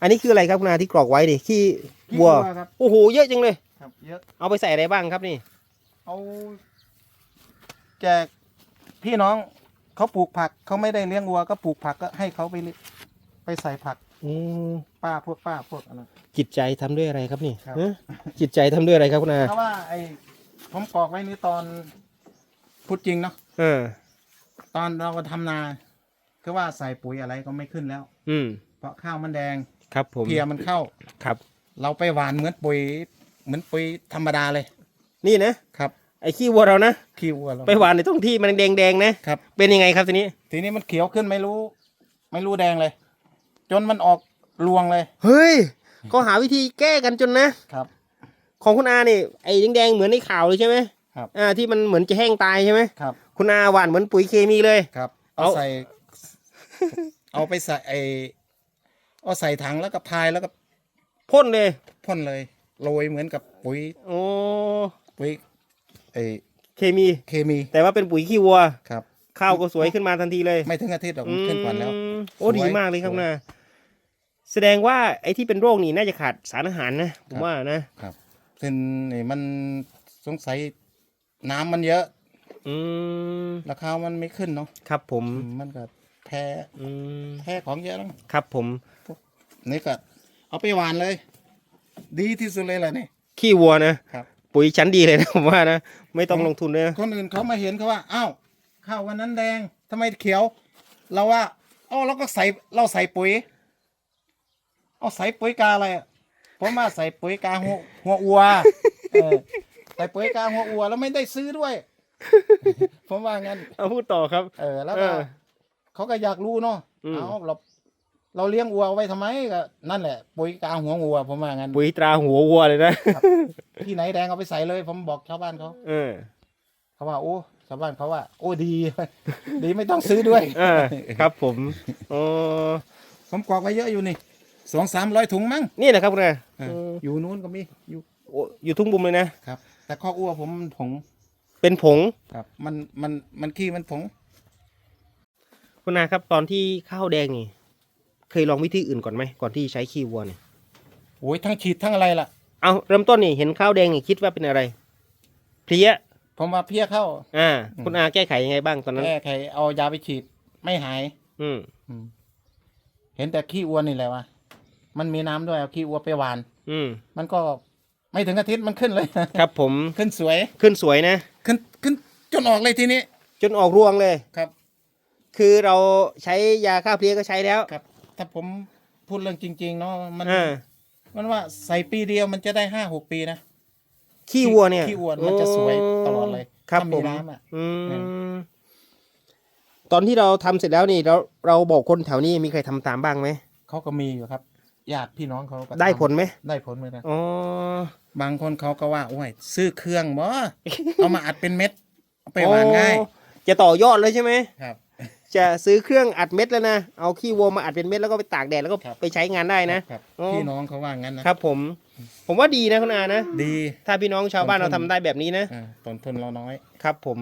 อันนี้คืออะไรครับคุณอาที่กรอกไว้ดิขี้ขี้วัวครับโอ้โหเยอะจังเลย ครับเยอะเอาไปใส่อะไรบ้างครับนี่ เอาแจกพี่น้องเขาปลูกผักเขาไม่ได้เลี้ยงวัวก็ปลูกผักก็ให้เขาไปเลี้ยไปใส่ผักอืมป้าพวกป้าพวกอะไร จิตใจทำด้วยอะไรครับนี่ครับ ฮะจิตใจทำด้วยอะไรครับคุณอาเพราะว่าไอ้ผมกรอกไว้นี่ตอนพูดจริงเนาะเออตอนเราทำนา คือว่าใส่ปุ๋ยอะไรก็ไม่ขึ้นแล้ว อืมเพราะข้าวมันแดง ครับผมเพลียมันเข้า ครับ เราไปหวานเหมือนปุ๋ยเหมือนปุ๋ยธรรมดาเลย นี่นะครับ ไอ้ขี้วัวเรานะขี้วัวเราไปหวานในตรงที่มันแดงๆนะครับ เป็นยังไงครับทีนี้ ทีนี้มันเขียวขึ้นไม่รู้ ไม่รู้แดงเลย จนมันออกรวงเลย เฮ้ยก็หาวิธีแก้กันจนนะครับ ของคุณอานี่ไอ้แดงๆเหมือนในข่าวเลยใช่ไหมครับอ่าที่มันเหมือนจะแห้งตายใช่ไหมครับ คุณอาหวานเหมือนปุ๋ยเคมีเลยครับ เอาเอาใส่ เอาไปใส่ไอ เอาใส่ถังแล้วก็พายแล้วก็พ่นเลยพ่นเลยโรยเหมือนกับปุ๋ยโอ้ปุ๋ยไอเคมี เคมีแต่ว่าเป็นปุ๋ยขี้วัว ครับ ข้าวก็สวยขึ้นมาทันทีเลยไม่ถึงอาทิตย์หรอกมันขึ้นก่อนแล้วอืมโอ้สวยดีมากเลยครับสวยนะแสดงว่าไอ้ที่เป็นโรคนี่น่าจะขาดสารอาหารนะผมว่านะ ครับซึ่งนี่มันสงสัยน้ำมันเยอะ อืมราคามันไม่ขึ้นเนาะครับผม มันก็ แพ้อืมแพ้ของเยอะแล้วครับผม นี่ก็เอาไปหวานเลย ดีที่สุดเลยแหละนี่ ขี้วัวนะครับ ปุ๋ยชั้นดีเลยนะผมว่านะไม่ต้องลงทุนเลยนะคนอื่นเขามาเห็นเขาว่าอ้าวข้าววันนั้นแดงทำไมเขียว เราว่าเอ้าเราก็ใส่เราใส่ปุ๋ยเอาใส่ปุ๋ยกาอะไรอะผมว่าใส่ปุ๋ยกาหัวหัวอัวเออใส่ปุ๋ยกาหัวอัวแล้วไม่ได้ซื้อด้วย ผมว่างั้นเอาพูดต่อครับ เออแล้วเอก็อ เขาก็อยากรู้เนาะอืม เอาเราเราเลี้ยงวัวไว้ทำไมก็นั่นแหละปุ๋ยกาหัววัวผมว่างั้นปุ๋ยตราหัววัวเลยนะที่ไหนแดงเอาไปใส่เลย ผมบอกชาวบ้านเขาเออเขาว่าโอ้ชาวบ้านเขาว่า โอ้ดี ดีไม่ต้องซื้อด้วย เออครับผมอ๋อผมกรอกไว้เยอะอยู่นี่สองสามร้อยถุงมั้งนี่นะครับคุณอาเอออยู่นู้นก็มีอยู่โอ้อยู่ทุ่งบุมเลยนะครับ แต่ข้ออ้วผมมันผงเป็นผง ครับ มันมันมันขี้มันผง คุณอาครับตอนที่ข้าวแดงนี่ เคยลองวิธีอื่นก่อนไหมก่อนที่ใช้ขี้วัวเนี่ยโอ้ยทั้งฉีดทั้งอะไรล่ะ เอาเริ่มต้นนี่เห็นข้าวแดงนี่คิดว่าเป็นอะไรเพลี้ยผมว่าเพี้ยเข้า อ่า คุณอาแก้ไขยังไงบ้างตอนนั้น แก้ไขเอายาไปฉีดไม่หาย อืมอืมเห็นแต่ขี้อ้วนนี่แหละวะมันมีน้ำด้วยเอาขี้อ้วนไปหวาน อืมมันก็ไม่ถึงอาทิตย์มันขึ้นเลย ครับ ผมขึ้นสวย ขึ้นสวยนะ ขึ้นขึ้นจนออกเลยทีนี้ จนออกรวงเลย ครับ คือเราใช้ยาฆ่าเพลี้ยก็ใช้แล้วครับ ถ้าผมพูดเรื่องจริง ๆ เนาะมันอ่ามันว่าใส่ปีเดียวมันจะได้ห้าหกปีนะขี้วัวเนี่ยขี้วัวมันจะสวยตลอดเลยครับถ้าผมีมน้ำอะ อืมตอนที่เราทำเสร็จแล้วนี่เราเราบอกคนแถวนี้มีใครทำตามบ้างไหมเขาก็มีอยู่ครับญาติพี่น้องเขาก็ได้ผลไหมได้ผลเหมือนกันอ๋อบางคนเขาก็ว่าโอ้ยซื้อเครื่องบ่ เอามาอัดเป็นเม็ดเอาไปหวานง่ายอ๋อจะต่อยอดเลยใช่ไหมครับ จะซื้อเครื่องอัดเม็ดแล้วนะ เอาขี้วัวมาอัดเป็นเม็ดแล้วก็ไปตากแดดแล้วก็ครับ ไปใช้งานได้นะ ครับอ๋อ พี่น้องเขาว่างั้นนะครับผม ผมว่าดีนะคุณอานะ ดีถ้าพี่น้องชาวบ้านเราทำได้แบบนี้นะ อ่าต้นทุนเราน้อย ครับผม